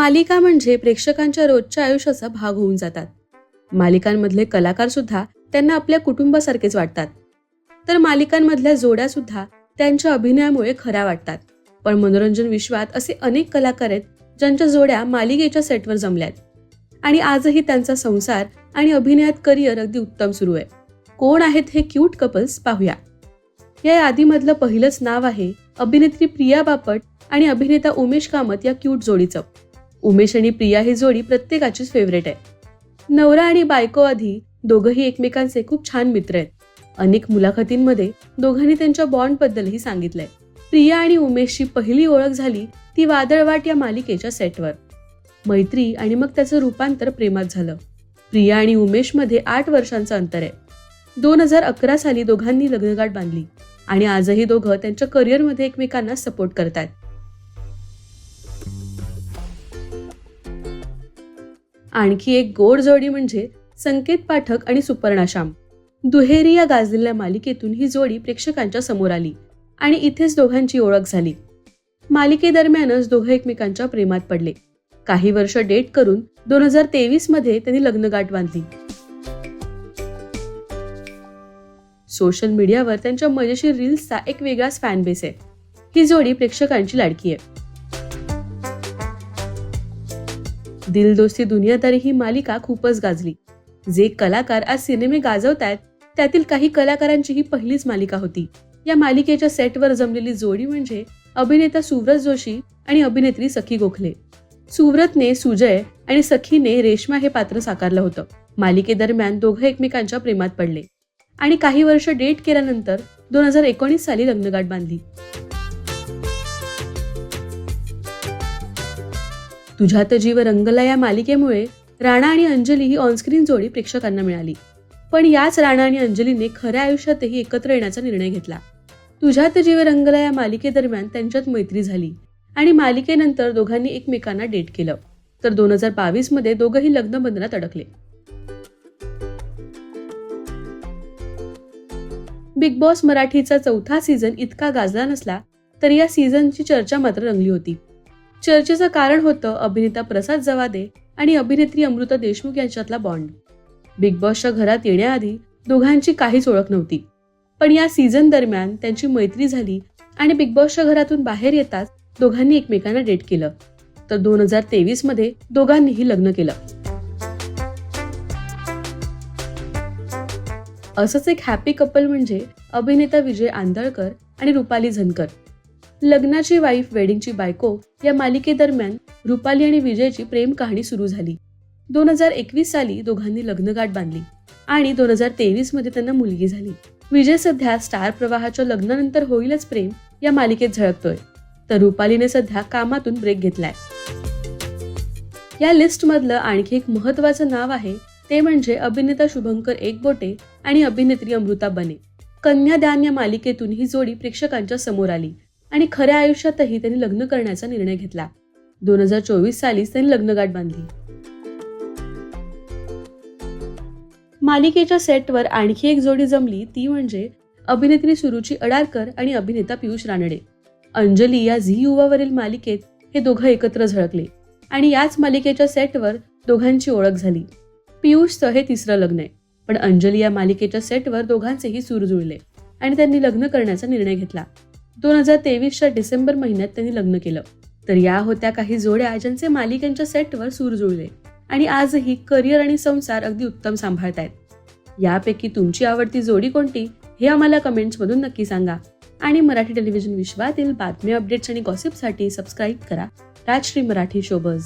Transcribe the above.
मालिका म्हणजे प्रेक्षकांच्या रोजच्या आयुष्याचा भाग होऊन जातात. मालिकांमधले कलाकार सुद्धा त्यांना आपल्या कुटुंबासारखेच वाटतात. तर मालिकांमधल्या जोड्या सुद्धा त्यांच्या अभिनयामुळे खऱ्या वाटतात. पण मनोरंजन विश्वात असे अनेक कलाकार आहेत ज्यांच्या जोड्या मालिकेच्या सेटवर जमल्यात. आणि आजही त्यांचा संसार आणि अभिनयात करिअर अगदी उत्तम सुरू आहे. कोण आहेत हे क्यूट कपल्स पाहूया. या यादीमधलं पहिलंच नाव आहे अभिनेत्री प्रिया बापट आणि अभिनेता उमेश कामत या क्यूट जोडीचं. उमेश आणि प्रिया ही जोडी प्रत्येकाचीच फेवरेट आहे नवरा आणि बायको आधी दोघंही एकमेकांचे खूप छान मित्र आहेत. अनेक मुलाखतींमध्ये दोघांनी त्यांच्या बॉन्डबद्दलही सांगितलंय. प्रिया आणि उमेशची पहिली ओळख झाली ती वादळवाट या मालिकेच्या सेटवर मैत्री आणि मग त्याचं रूपांतर प्रेमात झालं. प्रिया आणि उमेशमध्ये आठ वर्षांचं अंतर आहे. दोन हजार अकरा साली दोघांनी लग्नगाठ बांधली आणि आजही दोघं त्यांच्या करिअरमध्ये एकमेकांना सपोर्ट करतात आणखी एक गोड जोडी म्हणजे संकेत पाठक आणि सुपर्णाश्याम. दुहेरी या गाजलेल्या मालिकेतून ही जोडी प्रेक्षकांच्या समोर आली आणि इथेच दोघांची ओळख झाली. मालिकेदरम्यानच दोघं एकमेकांच्या प्रेमात पडले. काही वर्ष डेट करून दोन हजार तेवीसमध्ये त्यांनी लग्नगाठ बांधली. सोशल मीडियावर त्यांच्या मजेशीर रील्सचा एक वेगळाच फॅन बेस आहे. ही जोडी प्रेक्षकांची लाडकी आहे. दिल दोस्ती दुनियादारी ही मालिका खूपच गाजली. जे कलाकार आज सिनेमे गाजवतायत त्यातील काही कलाकारांची ही पहिलीच मालिका होती. या मालिकेच्या सेटवर जमलेली जोडी म्हणजे अभिनेता सुव्रत जोशी आणि अभिनेत्री सखी गोखले. सुव्रतने सुजय आणि सखीने रेश्मा हे पात्र साकारलं होतं. मालिकेदरम्यान दोघं एकमेकांच्या प्रेमात पडले. आणि काही वर्ष डेट केल्यानंतर दोन हजार एकोणीस साली लग्नगाठ बांधली. तुझ्यात जीव रंगला या मालिकेमुळे राणा आणि अंजली ही ऑनस्क्रीन जोडी प्रेक्षकांना मिळाली. पण याच राणा आणि अंजलीने खऱ्या आयुष्यातही एकत्र येण्याचा निर्णय घेतला. तुझ्यात जीव रंगला या मालिकेदरम्यान त्यांच्यात मैत्री झाली आणि मालिकेनंतर दोघांनी एकमेकांना डेट केलं. तर दोन हजार बावीसमध्ये दोघंही लग्नबंधनात अडकले. बिग बॉस मराठीचा चौथा सीझन इतका गाजला नसला तरी या सीझनची चर्चा मात्र रंगली होती. चर्चेचं कारण होतं अभिनेता प्रसाद जवादे आणि अभिनेत्री अमृता देशमुख यांच्यातला बॉन्ड. बिग बॉसच्या घरात येण्याआधी दोघांची काहीच ओळख नव्हती. पण या सीझन दरम्यान त्यांची मैत्री झाली आणि बिग बॉसच्या घरातून बाहेर येताच दोघांनी एकमेकांना डेट केलं. तर दोन हजार तेवीसमध्ये दोघांनीही लग्न केलं. असंच एक हॅपी कपल म्हणजे अभिनेता विजय आंदळकर आणि रुपाली झनकर. लग्नाची वाईफ वेडिंगची बायको या मालिकेदरम्यान रुपाली आणि विजयची प्रेम कहाणी सुरू झाली. दोन हजार एकवीस साली दोघांनी लग्नगाठ बांधली आणि दोन हजार तेवीसमध्ये त्यांना मुलगी झाली. विजय सध्या स्टार प्रवाहाच्या लग्नानंतर होईलच प्रेम या मालिकेत झळकतोय. तर रुपालीने सध्या कामातून ब्रेक घेतलाय. या लिस्ट मधलं आणखी एक महत्वाचं नाव आहे ते म्हणजे अभिनेता शुभंकर एकबोटे आणि अभिनेत्री अमृता बने. कन्यादान या मालिकेतून ही जोडी प्रेक्षकांच्या समोर आली. आणि खऱ्या आयुष्यातही त्यांनी लग्न करण्याचा निर्णय घेतला. दोन हजार चोवीस सालीच त्यांनी लग्नगाठ बांधली. मालिकेच्या सेटवर आणखी एक जोडी जमली ती म्हणजे अभिनेत्री सुरुची अडारकर आणि अभिनेता पियुष रानडे. अंजली या झी युवावरील मालिकेत हे दोघं एकत्र झळकले आणि याच मालिकेच्या सेटवर दोघांची ओळख झाली. पियुषचं हे तिसरं लग्न आहे पण अंजली या मालिकेच्या सेटवर दोघांचेही सूर जुळले आणि त्यांनी लग्न करण्याचा निर्णय घेतला. दोन हजार तेवीसच्या डिसेंबर महिन्यात त्यांनी लग्न केलं. तर या होत्या काही जोड्या ज्यांचे मालिकांच्या सेटवर सूर जुळले आणि आजही करिअर आणि संसार अगदी उत्तम सांभाळतायत. यापैकी तुमची आवडती जोडी कोणती हे आम्हाला कमेंट्समधून नक्की सांगा. आणि मराठी टेलिव्हिजन विश्वातील बातम्या अपडेट्स आणि गॉसिपसाठी सबस्क्राईब करा. राजश्री मराठी शोबज